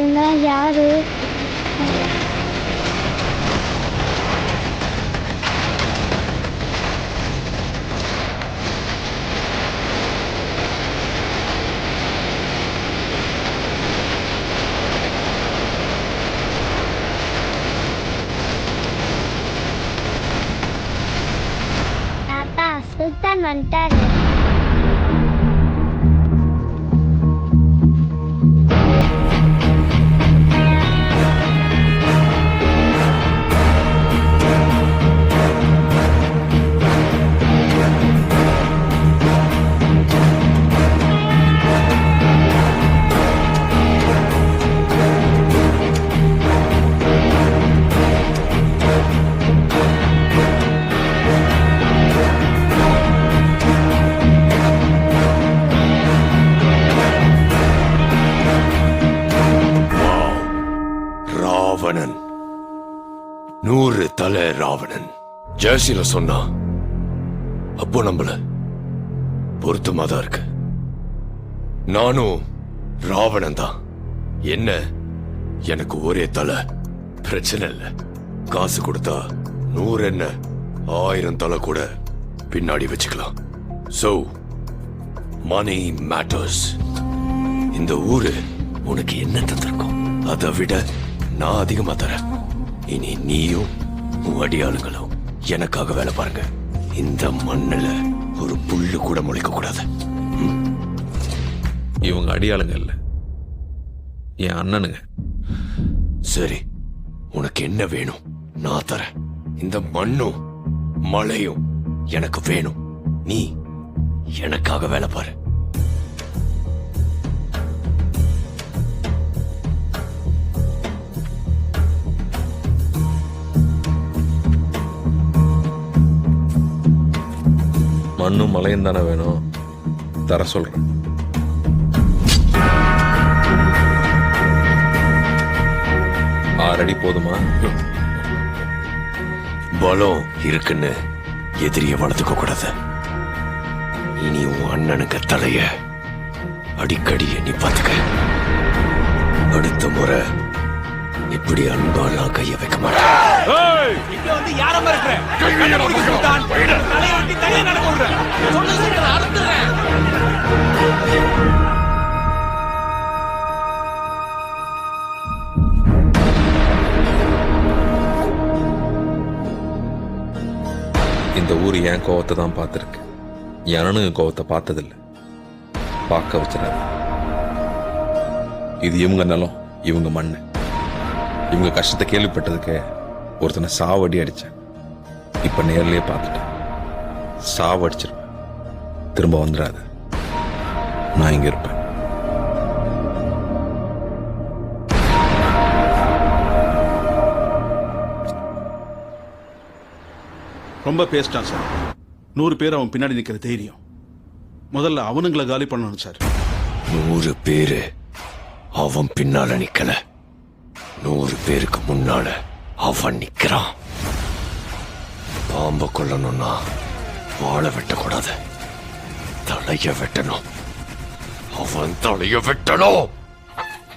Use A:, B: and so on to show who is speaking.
A: இருந்தா யாரு? சுல்தான் வந்துட்டாரு.
B: நூறு தலை ராவணன். ஜெர்சில சொன்னா அப்போ நம்மள பொருத்தமா தான் இருக்கு. நானும் ராவணன் தான். என்ன? எனக்கு ஒரே தலை. பிரச்சனை இல்ல. காசு கொடுத்தா நூறு என்ன? ஆயிரம் தலை கூட பின்னாடி வச்சுக்கலாம். சோ மணி மேட்டர்ஸ் இந்த ஊரு உனக்கு என்ன தந்திருக்கும்? அதை விட நான் அதிகமா தரேன். இனி நீயும் உன் அடியாளுங்களும் எனக்காக வேலை பாருங்க. இந்த மண்ணுல ஒரு புல்லு கூட முளைக்க கூடாது.
C: இவங்க அடியாளுங்க இல்ல. என் அண்ணனுங்க.
B: சரி உனக்கு என்ன வேணும்? நான் தரேன். இந்த மண்ணும் மழையும் எனக்கு வேணும். நீ எனக்காக வேலை பாரு.
C: மண்ணும் மலையும் தானே வேணும். தர சொல்றேன். ஆறு அடி போதுமா?
B: பலம் இருக்குன்னு எதிரிய வளர்த்துக்க கூடாது. இனி உன் அண்ணனுக்கு தலைய அடிக்கடி எண்ணி பார்த்துக்க. அடுத்த முறை இப்படி அன்பாலாம் கைய வைக்க மாட்டேன்.
C: இந்த ஊர் என் கோவத்தை தான் பார்த்துருக்கு? என் கோவத்தை பார்த்ததில்ல. பார்க்க வச்சிடாது இது இவங்க நிலம் இவங்க மண்ணு. இவங்க கஷ்டத்தை கேள்விப்பட்டதுக்கு ஒருத்தனை சாவடி அடிச்சேன். இப்போ நேர்லேயே பார்த்துட்டேன். சாவடிச்சிருப்பேன் திரும்ப வந்துடாத. நான் இங்க இருப்பேன்.
D: ரொம்ப பேசிட்டான் சார். நூறு பேர் அவன் பின்னாடி நிக்கிற தைரியம். முதல்ல அவனுங்களை காலி பண்ணணும் சார்.
B: நூறு பேரு அவன் பின்னால நிக்கல. நூறு பேருக்கு முன்னால அவன் நிக்கிறான். பாம்ப கொல்லணும்னா வாழை வெட்டக்கூடாது. தலைய வெட்டணும். அவன் தலைய வெட்டணும்.